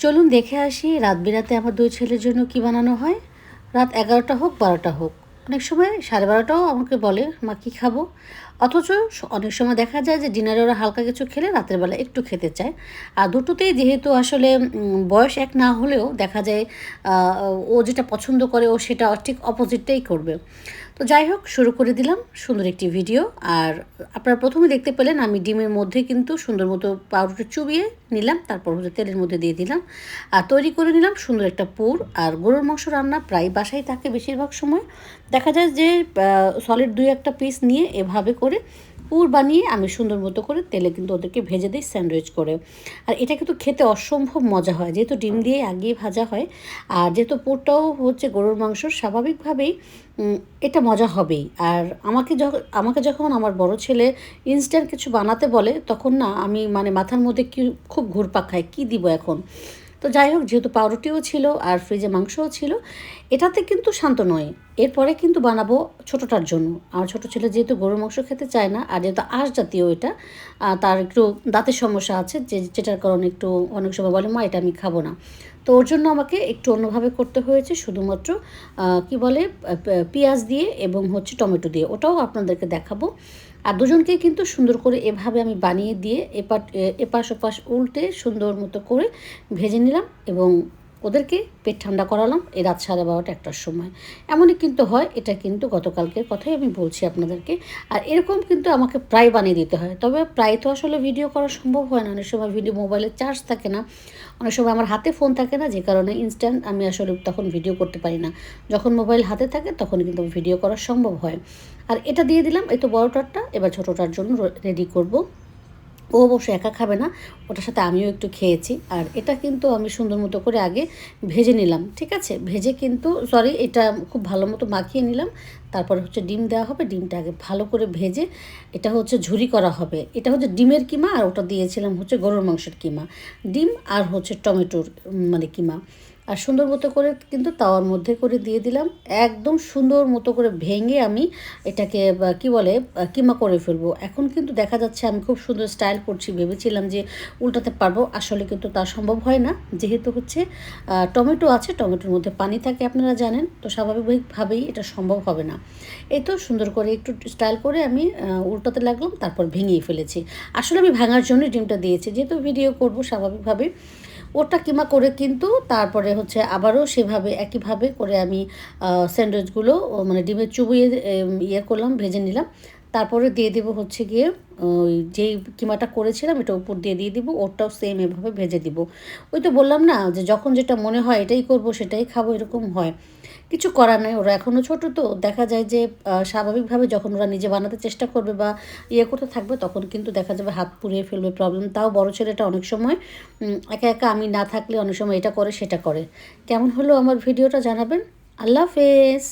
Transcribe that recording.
চলুন দেখে আসি রাত বিরাতে আমার দুই ছেলের জন্য কি বানানো হয়। রাত এগারোটা হোক, বারোটা হোক। অনেক সময় সাড়ে বারোটাও আমাকে বলে, মা, কী খাব? অথচ অনেক সময় দেখা যায় যে ডিনারে ওরা হালকা কিছু খেলে রাতের বেলা একটু খেতে চায়। আর দুটোতেই যেহেতু আসলে বয়স এক না হলেও দেখা যায় ও যেটা পছন্দ করে ও সেটা ঠিক অপোজিটটাই করবে। তো যাই হোক, শুরু করে দিলাম। সুন্দর একটি ভিডিও। আর আপনারা প্রথমে দেখতে পেলেন, আমি ডিমের মধ্যে কিন্তু সুন্দর মতো পাউরুটি চুবিয়ে নিলাম, তারপর হচ্ছে তেলের মধ্যে দিয়ে দিলাম। আর তৈরি করে নিলাম সুন্দর একটা পুর। আর গরুর মাংস রান্না প্রায় বাসায় থাকে বেশিরভাগ সময়। দেখা যায় যে সলিড দুই একটা পিস নিয়ে এভাবে করে পুর বানিয়ে আমি সুন্দর মতো করে তেলে কিন্তু ওদেরকে ভেজে দিই স্যান্ডউইচ করে। আর এটা কিন্তু খেতে অসম্ভব মজা হয়। যেহেতু ডিম দিয়ে আগেই ভাজা হয়, আর যেহেতু পুরটাও হচ্ছে গরুর মাংস, স্বাভাবিকভাবেই এটা মজা হবেই। আর আমাকে যখন আমাকে যখন আমার বড় ছেলে ইনস্ট্যান্ট কিছু বানাতে বলে, তখন না আমি মানে মাথার মধ্যে কি, খুব ঘুরপাক খায়, কী দিব এখন? তো যাই হোক, যেহেতু পাউরুটিও ছিল আর ফ্রিজে মাংসও ছিল, এটাতে কিন্তু শান্ত নয়। এরপরে কিন্তু বানাবো ছোটোটার জন্য। আর ছোটো ছেলে যেহেতু গরুর মাংস খেতে চায় না, আর যেহেতু আঁশ জাতীয় এটা তার একটু দাঁতের সমস্যা আছে, যে যেটার কারণে একটু অনেক সময় বলে, মা, এটা আমি খাব না। তো ওর জন্য আমাকে একটু অন্যভাবে করতে হয়েছে, শুধুমাত্র কি বলে পেঁয়াজ দিয়ে এবং হচ্ছে টমেটো দিয়ে। ওটাও আপনাদেরকে দেখাবো। আর দুজনকে কিন্তু সুন্দর করে এভাবে আমি বানিয়ে দিয়ে এপাশ ওপাশ উল্টে সুন্দর মতো করে ভেজে নিলাম এবং ওদেরকে পেট ঠান্ডা করালাম, এই রাত সাড়ে বারোটা একটার সময়। এমনই কিন্তু হয়, এটা কিন্তু গতকালকের কথাই আমি বলছি আপনাদেরকে। আর এরকম কিন্তু আমাকে প্রায় বানিয়ে দিতে হয়। তবে প্রায় তো আসলে ভিডিও করা সম্ভব হয় না। অনেক সময় ভিডিও মোবাইলে চার্জ থাকে না। অনেক সময় আমার হাতে ফোন থাকে না, যে কারণে ইনস্ট্যান্ট আমি আসলে তখন ভিডিও করতে পারি না। যখন মোবাইল হাতে থাকে, তখন কিন্তু ভিডিও করা সম্ভব হয়। আর এটা দিয়ে দিলাম, এই তো বড়টারটা, এবার ছোটোটার জন্য রেডি করব। ও অবশ্য একা খাবে না, ওটার সাথে আমিও একটু খেয়েছি। আর এটা কিন্তু আমি সুন্দর মতো করে আগে ভেজে নিলাম, ঠিক আছে? ভেজে কিন্তু সরি এটা খুব ভালো মতো মাখিয়ে নিলাম। তারপরে হচ্ছে ডিম দেওয়া হবে, ডিমটা আগে ভালো করে ভেজে, এটা হচ্ছে ঝুরি করা হবে। এটা হচ্ছে ডিমের কিমা, আর ওটা দিয়েছিলাম হচ্ছে গরুর মাংসের কিমা। ডিম আর হচ্ছে টমেটোর মানে কিমা। আর সুন্দর মতো করে কিন্তু তাওয়ার মধ্যে করে দিয়ে দিলাম। একদম সুন্দর মতো করে ভেঙে আমি এটাকে কি বলে কিমা করে ফেলব। এখন কিন্তু দেখা যাচ্ছে আমি খুব সুন্দর স্টাইল করছি। ভেবেছিলাম যে উল্টাতে পারব, আসলে কিন্তু তা সম্ভব হয় না। যেহেতু হচ্ছে টমেটো আছে, টমেটোর মধ্যে পানি থাকে আপনারা জানেন, তো স্বাভাবিকভাবেই এটা সম্ভব হবে না। এই তো সুন্দর করে একটু স্টাইল করে আমি উল্টাতে লাগলাম, তারপর ভেঙেই ফেলেছি। আসলে আমি ভাঙার জন্য ডিমটা দিয়েছি। যেহেতু ভিডিও করব, স্বাভাবিকভাবেই ওটা কিমা করে কিন্তু তারপরে হচ্ছে আবারও সেভাবে, একইভাবে করে আমি স্যান্ডউইচগুলো মানে ডিমের চুবিয়ে ইয়ে করলাম, ভেজে নিলাম। তারপরে দিয়ে দেবো হচ্ছে গিয়ে ওই যেই কিমাটা করেছিলাম এটা উপর দিয়ে দিয়ে দিব, ওরটাও সেম এভাবে ভেজে দিব। ওই তো বললাম না যে যখন যেটা মনে হয় এটাই করব সেটাই খাব এরকম হয়। কিছু করার নেই। ওরা এখনও ছোট তো। দেখা যায় যে স্বাভাবিকভাবে যখন ওরা নিজে বানাতে চেষ্টা করবে বা ইয়ে করতে থাকবে, তখন কিন্তু দেখা যাবে হাত পুড়িয়ে ফেলবে প্রবলেম তাও বড় ছেলেটা অনেক সময় একা একা আমি না থাকলে অনেক সময় এটা করে, সেটা করে। কেমন হলো আমার ভিডিওটা জানাবেন। আল্লাহ হাফেজ।